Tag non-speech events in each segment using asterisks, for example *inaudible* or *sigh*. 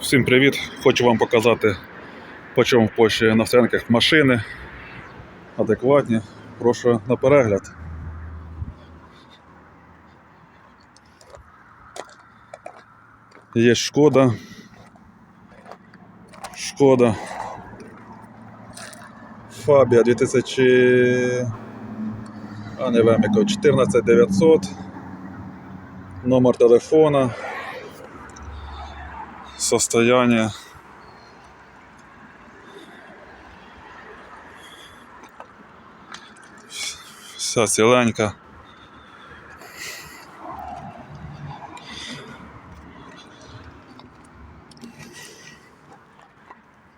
Всім привіт! Хочу вам показати, по чому в Польщі на стоянках машини адекватні. Прошу на перегляд. Є шкода. Шкода. Фабія 2000. А не веміко 14900. Номер телефона. Состояние. Вся ціленька.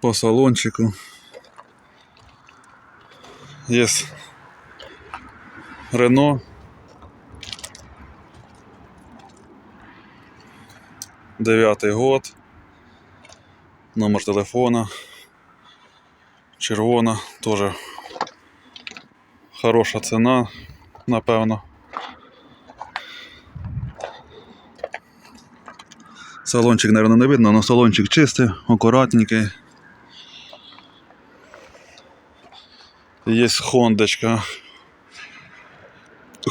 По салончику. Есть Рено. Дев'ятий год. Номер телефона. Червона. Теж хороша ціна, напевно. Салончик, мабуть, не видно, але салончик чистий, акуратненький. Є Хондочка.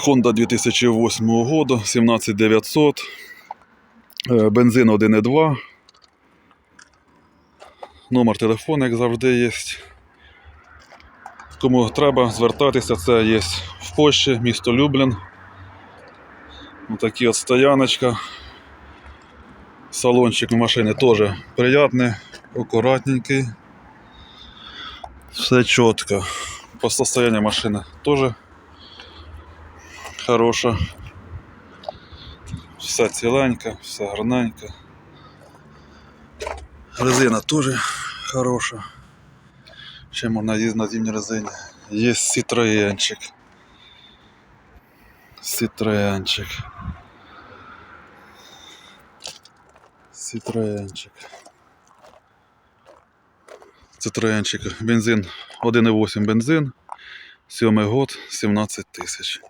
Honda 2008 года, 17900. Е, Бензин 1,2. Номер телефону, як завжди, є. Кому треба звертатися, це є в Польщі, місто Люблін. Отакі от стояночка. Салончик машини теж приятний, акуратненький. Все чітко. По состоянию машини теж хороша. Вся ціленька, вся гарненька. Резина теж хороша. Ще можна їздити на зимній резині. Є Citroёnчик. Citroёnчик. Citroёnчик. Citroёnчик. Бензин 1,8 бензин. 7 год, 17 тисяч.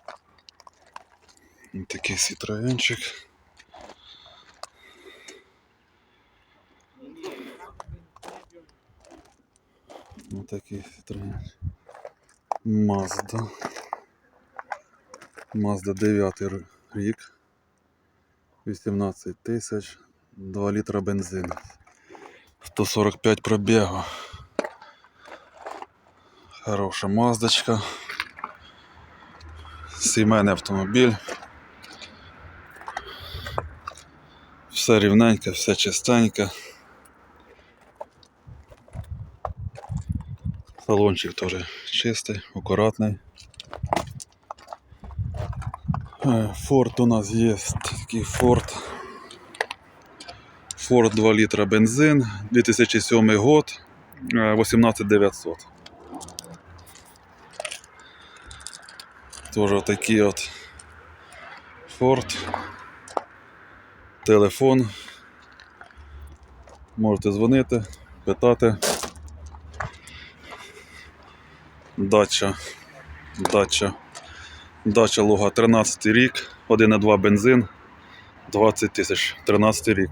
Ось Такий Citroёnчик. Ось такий Citroёn. Mazda. Mazda 9 рік. 18 тисяч. 2 літра бензину. 145 пробігу. Хороша маздочка. Сімейний автомобіль. Все рівненько, все чистенько. Салончик теж чистий, акуратний. Е, Форд у нас є такий Форд. Форд 2 літра бензин, 2007 год, е, 18900. Тоже такий от Форд. Телефон. Можете дзвонити, питати. Дача. Дача. Дача Луга 13 рік, 1,2 бензин, 20 тисяч, 13 рік.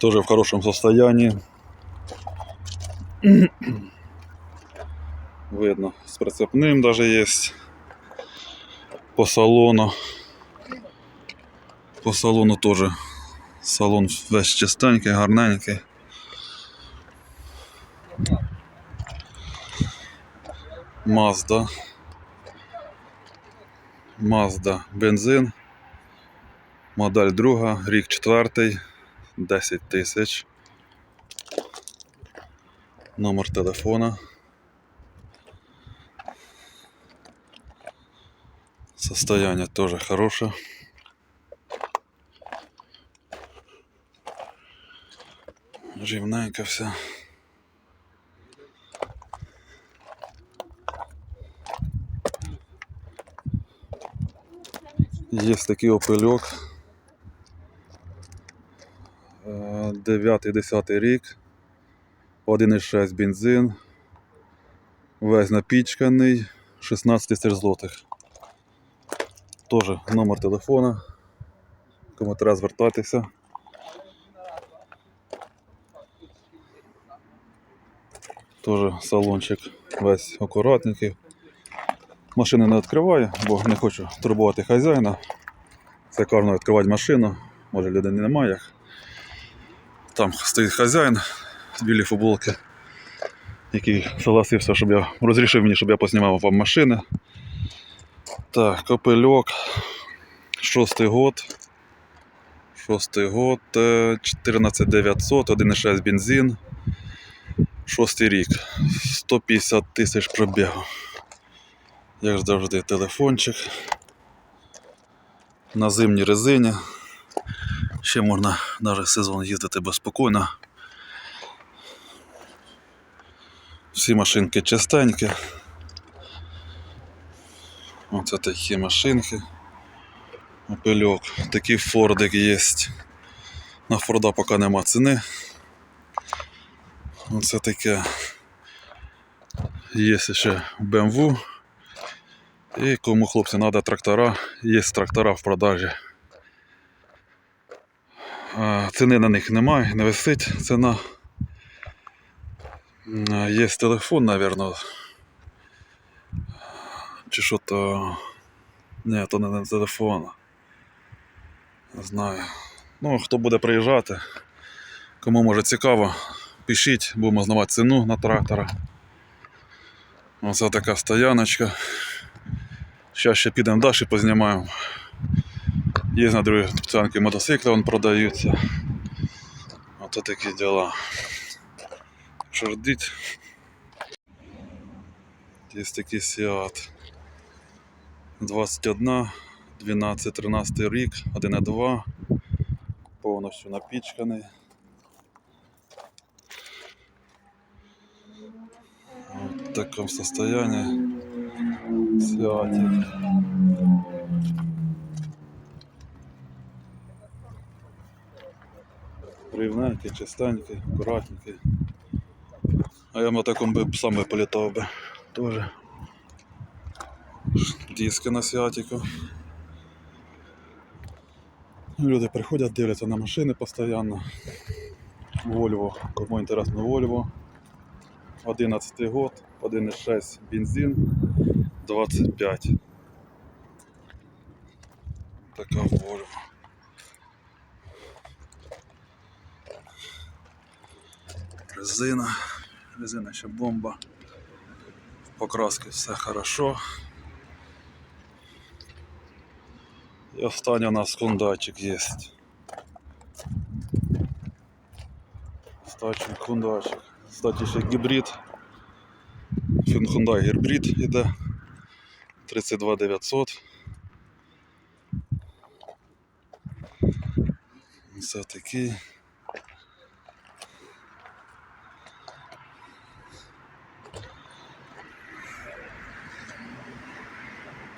Тоже в хорошем состоянии. *clears throat* Видно, с прицепным даже есть. По салону. По салону тоже. Салон весь чистенький, гарненький. Mazda. Mazda бензин. Модель друга, рік четвертий, 10 тисяч. Номер телефона. Состояние тоже хорошее. Рівненько все. Є такий опильок. 9-10 рік. 1,6 бензин. Весь напічканий. 16 тисяч злотих. Теж номер телефона. Кому треба звертатися. Теж салончик весь акуратненький. Машини не відкриваю, бо не хочу турбувати хазяїна. Це карно відкривати машину, може людини немає. Там стоїть хазяїн з білій футболки, який согласився, щоб я розрішив мені, щоб я поснімав вам машини. Так, копельок. Шостий год. Шостий год. е, 14900, 1,6 бензин. Шостий рік. 150 тисяч пробігу. Як завжди телефончик. На зимній резині. Ще можна навіть сезон їздити безпокійно. Всі машинки чистенькі. Оце такі машинки. Опельок. Такий фордик є. На Форда поки нема ціни. Оце таке. Є ще BMW. І кому хлопці треба трактора, є трактора в продажі. Ціни на них немає, не висить ціна. Є телефон, напевно. Чи що то. Ні, то не телефон. Не знаю. Ну, хто буде приїжджати, кому може цікаво, пишіть, будемо знавати ціну на трактора. Оце така стояночка. Зараз ще підемо далі познімаємо. Є на другій стоянці мотоцикли вон продаються. Ото такі діла. Що ждіть. Є такий Seat 21, 12, 13 рік, 1,2, повністю напічканий. В такому состоянии Сіатик. Рівненький, чистенький, акуратненький. А я на такому би сам би політав би. Тоже. Диски на сіатику. Люди приходять, дивляться на машини постійно. Volvo, кому інтересно Volvo. 11 год, 1,6 бензин, 25. Така Volvo. Резина. Резина ще бомба. В покраске все хорошо. І останній у нас хундайчик є. Стачний хундайчик. Кстати, ще гібрид. Hyundai гібрид іде. 32 900. Це такий.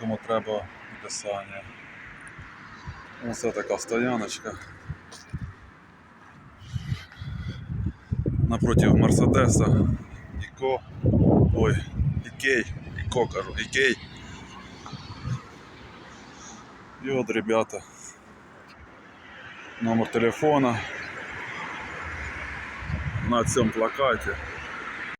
Кому треба описання. Ось така стояночка. Напротив Мерседеса. Іко. Ой, Ікей. Іко кажу, Ікей. І от, ребята. Номер телефона. На цьому плакаті.